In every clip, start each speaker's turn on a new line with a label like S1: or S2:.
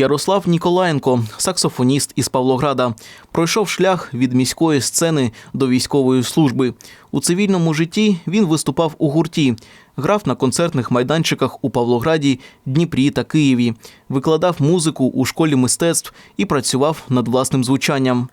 S1: Ярослав Ніколаєнко, саксофоніст із Павлограда, пройшов шлях від міської сцени до військової служби. У цивільному житті він виступав у гурті, грав на концертних майданчиках у Павлограді, Дніпрі та Києві, викладав музику у школі мистецтв і працював над власним звучанням.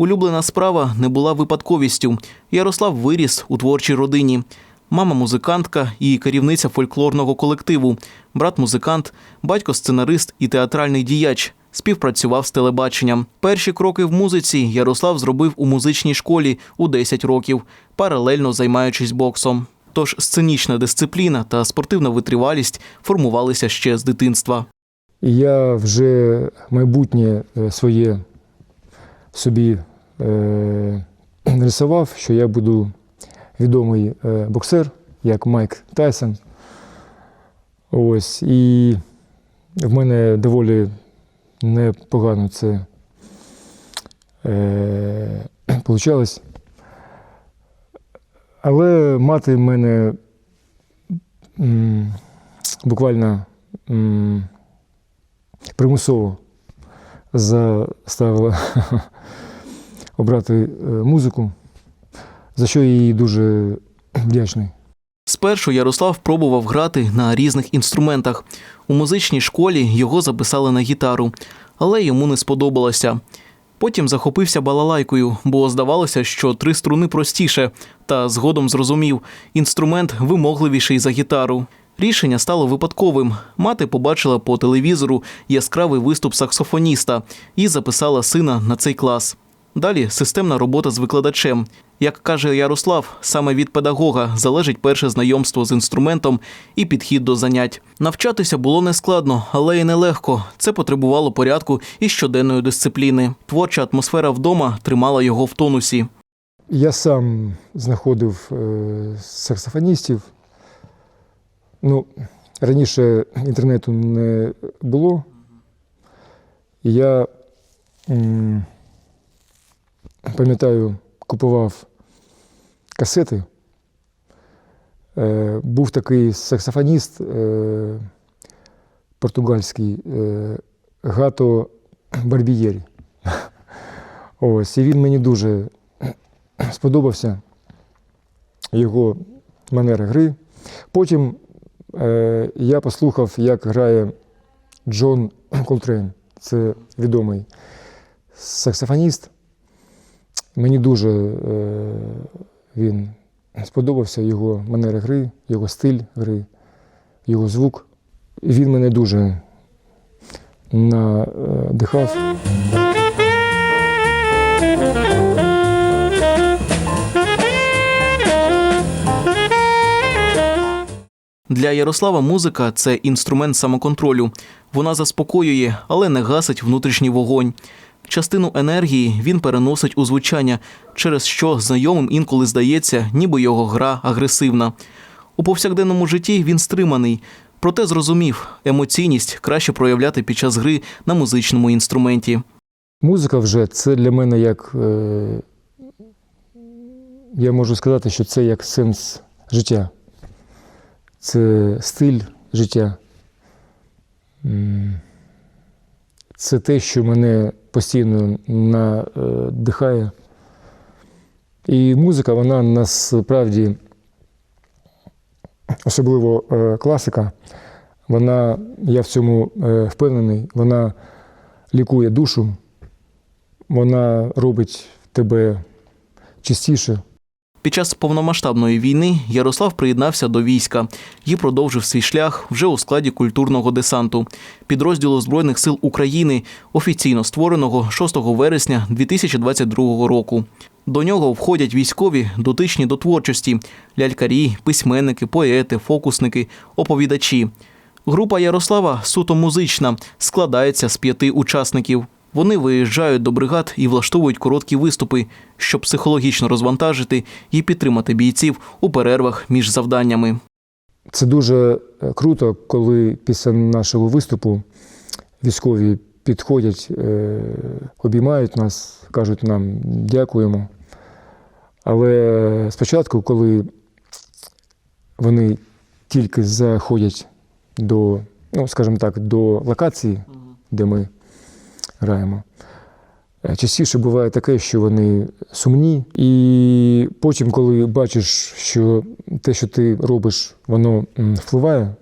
S1: Улюблена справа не була випадковістю. Ярослав виріс у творчій родині. Мама музикантка і керівниця фольклорного колективу, брат музикант, батько сценарист і театральний діяч. Співпрацював з телебаченням. Перші кроки в музиці Ярослав зробив у музичній школі у 10 років, паралельно займаючись боксом. Тож сценічна дисципліна та спортивна витривалість формувалися ще з дитинства.
S2: Я вже майбутнє е, своє собі е, нарисував, що я буду відомий е, боксер, як Майк Тайсон. Ось. І в мене доволі непогано це е. Але мати мене м, буквально м, примусово заставила обрати е, музику, за що я їй дуже вдячний.
S1: Спершу Ярослав пробував грати на різних інструментах. У музичній школі його записали на гітару, але йому не сподобалося. Потім захопився балалайкою, бо здавалося, що три струни простіше, та згодом зрозумів, інструмент вимогливіший за гітару. Рішення стало випадковим. Мати побачила по телевізору яскравий виступ саксофоніста і записала сина на цей клас. Далі системна робота з викладачем. Як каже Ярослав, саме від педагога залежить перше знайомство з інструментом і підхід до занять. Навчатися було нескладно, але й нелегко. Це потребувало порядку і щоденної дисципліни. Творча атмосфера вдома тримала його в тонусі.
S2: Я сам знаходив е, саксофоністів. Ну, раніше інтернету не було. Я пам'ятаю, купував касети. Е, був такий саксофоніст е, португальський е, Гато Барбієрі. Ось, і він мені дуже сподобався його манера гри. Потім е, я послухав, як грає Джон Колтрейн. Це відомий саксофоніст. Мені дуже е, він сподобався його манера гри, його стиль гри, його звук. Він мене дуже надихав.
S1: Для Ярослава музика це інструмент самоконтролю. Вона заспокоює, але не гасить внутрішній вогонь. Частину енергії він переносить у звучання, через що знайомим інколи здається, ніби його гра агресивна. У повсякденному житті він стриманий, проте зрозумів, емоційність краще проявляти під час гри на музичному інструменті.
S2: Музика вже це для мене як. Е, я можу сказати, що це як сенс життя. Це стиль життя. Це те, що мене постійно надихає. І музика, вона насправді, особливо е, класика, вона, я в цьому е, впевнений, вона лікує душу, вона робить тебе чистіше.
S1: Під час повномасштабної війни Ярослав приєднався до війська і продовжив свій шлях вже у складі культурного десанту, підрозділу Збройних сил України, офіційно створеного 6 вересня 2022 року. До нього входять військові, дотичні до творчості, лялькарі, письменники, поети, фокусники, оповідачі. Група Ярослава суто музична, складається з п'яти учасників. Вони виїжджають до бригад і влаштовують короткі виступи, щоб психологічно розвантажити і підтримати бійців у перервах між завданнями.
S2: Це дуже е, круто, коли після нашого виступу військові підходять, е, обіймають нас, кажуть нам дякуємо. Але спочатку, коли вони тільки заходять до, ну, скажімо так, до локації, де ми граємо, е, частіше буває таке, що вони сумні, і потім, коли бачиш, що те, що ти робиш, воно впливає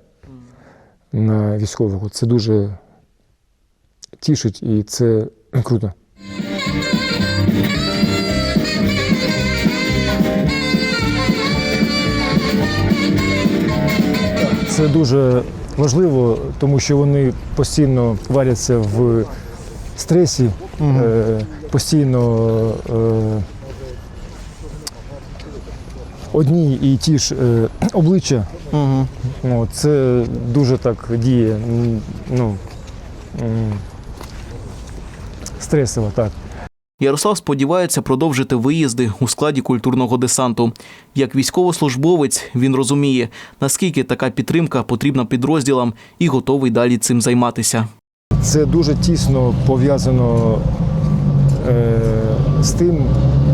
S2: на військового, це дуже тішить і це круто. Це дуже важливо, тому що вони постійно валяться в стресі, е, постійно е, одні і ті ж е, обличчя.
S1: Угу.
S2: Ну, це дуже так діє. Ну, стресово, так.
S1: Ярослав сподівається продовжити виїзди у складі культурного десанту. Як військовослужбовець він розуміє, наскільки така підтримка потрібна підрозділам і готовий далі цим займатися.
S2: Це дуже тісно пов'язано е, з тим,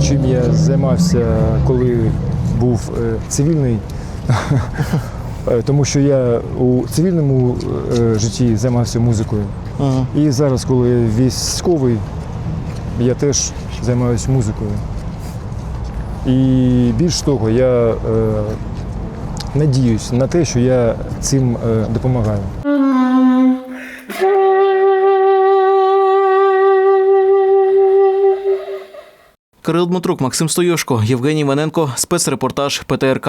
S2: чим я займався, коли був е, цивільний. Е, Тому що я у цивільному житті займався музикою.
S1: Угу.
S2: І зараз, коли я військовий, я теж займаюся музикою. І більш того, я надіюсь на те, що я цим допомагаю.
S1: Кирил Дмитрук, Максим Стойошко, Євгеній Ваненко, спецрепортаж ПТРК.